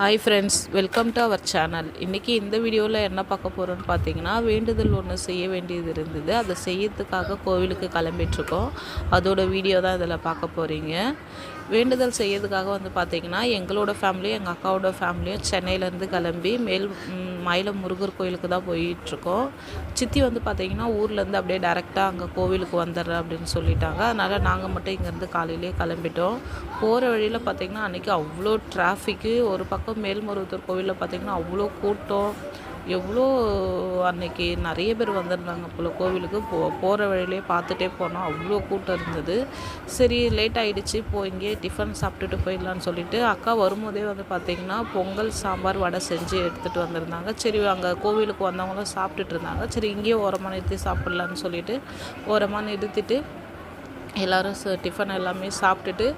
Hi friends welcome to our channel இன்றைக்கி இந்த வீடியோவில் என்ன பார்க்க போகிறோன்னு பார்த்தீங்கன்னா வேண்டுதல் ஒன்று செய்ய வேண்டியது இருந்தது. அதை செய்யறதுக்காக கோவிலுக்கு கிளம்பிட்டுருக்கோம். அதோட வீடியோ தான் இதில் பார்க்க போகிறீங்க வேண்டுதல் செய்யறதுக்காக வந்து பார்த்திங்கன்னா எங்களோட ஃபேமிலியும் எங்கள் அக்காவோட ஃபேமிலியும் சென்னையிலேருந்து கிளம்பி மேல் மயிலம் முருகர் கோயிலுக்கு தான் போயிட்டுருக்கோம். சித்தி வந்து பார்த்திங்கன்னா ஊர்லேருந்து அப்படியே டேரெக்டாக அங்கே கோவிலுக்கு வந்துடுறேன் அப்படின்னு சொல்லிட்டாங்க. அதனால் நாங்கள் மட்டும் இங்கேருந்து காலையிலேயே கிளம்பிட்டோம். போகிற வழியில் பார்த்திங்கன்னா அன்றைக்கி அவ்வளோ டிராஃபிக்கு ஒரு பக்கம் மேல்மருவத்தூர் கோவிலில் பார்த்திங்கன்னா அவ்வளோ கூட்டம் எவ்வளோ அன்னைக்கு நிறைய பேர் வந்திருந்தாங்க போல் கோவிலுக்கு. போ போகிற வழியிலே பார்த்துட்டே போனோம். அவ்வளோ கூட்டம் இருந்தது. சரி லேட் ஆகிடுச்சு இப்போ இங்கேயே டிஃபன் சாப்பிட்டுட்டு போயிடலான்னு சொல்லிட்டு அக்கா வரும்போதே வந்து பார்த்திங்கன்னா பொங்கல் சாம்பார் வடை செஞ்சு எடுத்துகிட்டு வந்திருந்தாங்க. சரி அங்கே கோவிலுக்கு வந்தவங்களும் சாப்பிட்டுட்டு இருந்தாங்க. சரி இங்கேயே ஓரமாக நிறுத்தி சாப்பிட்லான்னு சொல்லிட்டு ஓரமாக நிறுத்திட்டு எல்லோரும் ச டிஃபன் எல்லாமே சாப்பிட்டுட்டு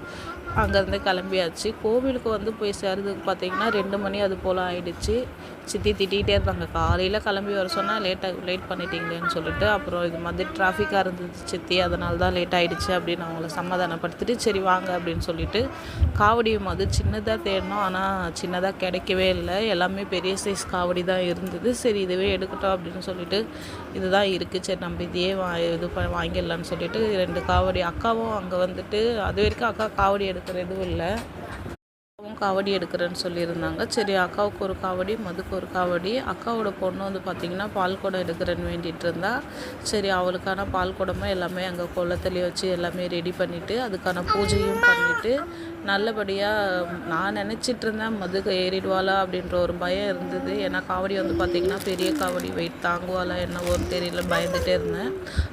அங்கேருந்து கிளம்பியாச்சு. கோவிலுக்கு வந்து போய் சேர்றதுக்கு பார்த்திங்கன்னா ரெண்டு மணி அது போல் ஆயிடுச்சு. சித்தி திட்டிகிட்டே இருந்தாங்க காலையில் கிளம்பி வர சொன்னால் லேட்டாக லேட் பண்ணிட்டீங்களேன்னு சொல்லிட்டு அப்புறம் இது மாதிரி டிராஃபிக்காக இருந்துச்சு சித்தி. அதனால தான் லேட் ஆகிடுச்சு அப்படின்னு அவங்கள சமாதானப்படுத்திட்டு சரி வாங்க அப்படின்னு சொல்லிட்டு காவடியும் அது சின்னதாக தேடினோம் ஆனால் சின்னதாக கிடைக்கவே இல்லை. எல்லாமே பெரிய சைஸ் காவடி தான் இருந்தது. சரி இதுவே எடுக்கட்டும் அப்படின்னு சொல்லிட்டு இதுதான் இருக்குது சரி நம்ம இதையே வா இது ப வாங்கிடலான்னு சொல்லிட்டு ரெண்டு காவடி அக்காவும் அங்கே வந்துட்டு அது வரைக்கும் அக்கா காவடி எடுக்கிற எதுவும் இல்லை. அக்காவும் காவடி எடுக்கிறேன்னு சொல்லியிருந்தாங்க. சரி அக்காவுக்கு ஒரு காவடி மதுக்கு ஒரு காவடி. அக்காவோட பொண்ணு வந்து பார்த்திங்கன்னா பால் குடம் எடுக்கிறேன்னு வேண்டிகிட்டு இருந்தா. சரி அவளுக்கான பால் குடமும் எல்லாமே அங்கே குளத்துலேயே வச்சு எல்லாமே ரெடி பண்ணிவிட்டு அதுக்கான பூஜையும் பண்ணிவிட்டு நல்லபடியாக நான் நினச்சிட்டு இருந்தேன் மதுக்கு ஏறிடுவாளா அப்படின்ற ஒரு பயம் இருந்தது. ஏன்னா காவடி வந்து பார்த்திங்கன்னா பெரிய காவடி வெயிட் தாங்குவாளா என்னவோன்னு தெரியல பயந்துகிட்டே இருந்தேன்.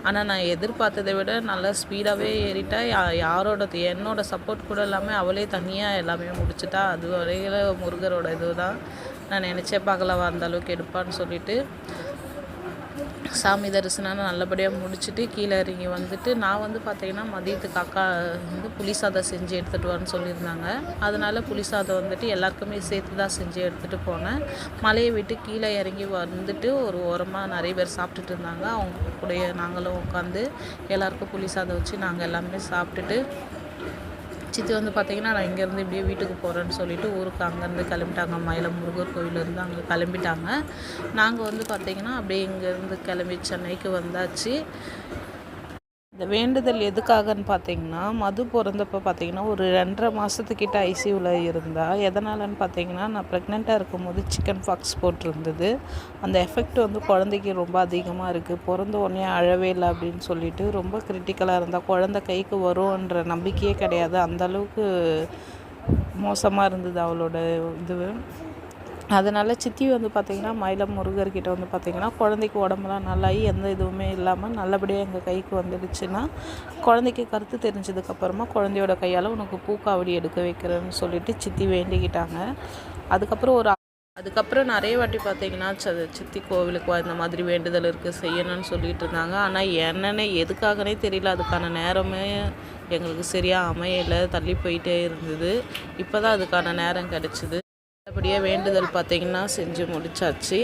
ஆனால் நான் எதிர்பார்த்ததை விட நல்லா ஸ்பீடாகவே ஏறிட்டா யா யாரோட என்னோட சப்போர்ட் கூட இல்லாமல் அவளே தனியாக எல்லாமே முடிச்சிட்டா அது வரையில முருகரோட இது தான் நான் நினச்சே பார்க்கலவா அந்த அளவுக்கு எடுப்பான்னு சொல்லிட்டு. சாமி தரிசனம் நல்லபடியாக முடிச்சுட்டு கீழே இறங்கி வந்துட்டு நான் வந்து பார்த்தீங்கன்னா மதியத்துக்கு அக்கா வந்து புளி சாதம் செஞ்சு எடுத்துகிட்டு வரேன்னு சொல்லியிருந்தாங்க. அதனால் புளி சாதம் வந்துட்டு எல்லாருக்குமே சேர்த்து தான் செஞ்சு எடுத்துகிட்டு போனேன். மலையை விட்டு கீழே இறங்கி வந்துட்டு ஒரு ஓரமாக நிறைய பேர் சாப்பிட்டுட்டு இருந்தாங்க. அவங்க கூடயே நாங்களும் உட்காந்து எல்லாருக்கும் புளி சாதம் வச்சு நாங்கள் எல்லாமே சாப்பிட்டுட்டு சித்தி வந்து பார்த்திங்கன்னா நான் இங்கேருந்து இப்படியே வீட்டுக்கு போகிறேன்னு சொல்லிட்டு ஊருக்கு அங்கேருந்து கிளம்பிட்டாங்க. மயிலம் முருகர் கோயிலேருந்து அங்கே கிளம்பிட்டாங்க. நாங்கள் வந்து பார்த்திங்கன்னா அப்படியே இங்கேருந்து கிளம்பி சென்னைக்கு வந்தாச்சு. இந்த வேண்டுதல் எதுக்காகன்னு பார்த்தீங்கன்னா மது பிறந்தப்போ பார்த்தீங்கன்னா ஒரு ரெண்டரை மாதத்துக்கிட்ட ஐசியூவில் இருந்தால் எதனாலன்னு பார்த்தீங்கன்னா நான் ப்ரெக்னெண்ட்டாக இருக்கும்போது சிக்கன் ஃபாக்ஸ் போட்டிருந்தது. அந்த எஃபெக்ட் வந்து குழந்தைக்கு ரொம்ப அதிகமாக இருக்குது பிறந்த உடனே அழவே இல்லை அப்படின்னு சொல்லிட்டு ரொம்ப கிரிட்டிக்கலாக இருந்தால் குழந்தை கைக்கு வரும்ன்ற நம்பிக்கையே கிடையாது. அந்தளவுக்கு மோசமாக இருந்தது அவளோட இது. அதனால் சித்தி வந்து பார்த்திங்கன்னா மயிலம் முருகர்கிட்ட வந்து பார்த்திங்கன்னா குழந்தைக்கு உடம்புலாம் நல்லாயி எந்த இதுவுமே இல்லாமல் நல்லபடியாக எங்கள் கைக்கு வந்துடுச்சுன்னா குழந்தைக்கு கருத்து தெரிஞ்சதுக்கப்புறமா குழந்தையோட கையால் உனக்கு பூக்காவடி எடுக்க வைக்கிறேன்னு சொல்லிட்டு சித்தி வேண்டிக்கிட்டாங்க. அதுக்கப்புறம் ஒரு அதுக்கப்புறம் நிறைய வாட்டி பார்த்தீங்கன்னா ச சித்தி கோவிலுக்கு இந்த மாதிரி வேண்டுதல் இருக்குது செய்யணும்னு சொல்லிட்டு இருந்தாங்க. ஆனால் என்னென்ன எதுக்காகனே தெரியல. அதுக்கான நேரமே எங்களுக்கு சரியாக அமையலை. தள்ளி போயிட்டே இருந்தது. இப்போ தான் அதுக்கான நேரம் கிடச்சிது. நல்லபடியாக வேண்டுதல் பார்த்தீங்கன்னா செஞ்சு முடிச்சாச்சு.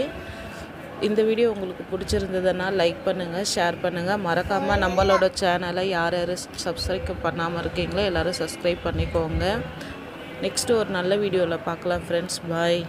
இந்த வீடியோ உங்களுக்கு பிடிச்சிருந்ததுன்னா லைக் பண்ணுங்கள் ஷேர் பண்ணுங்கள் மறக்காமல் நம்மளோட சேனலை யார் யார் சப்ஸ்கிரைப் பண்ணாமல் இருக்கீங்களோ எல்லோரும் சப்ஸ்கிரைப் பண்ணிக்கோங்க. நெக்ஸ்ட்டு ஒரு நல்ல வீடியோவில் பார்க்கலாம் ஃப்ரெண்ட்ஸ் பாய்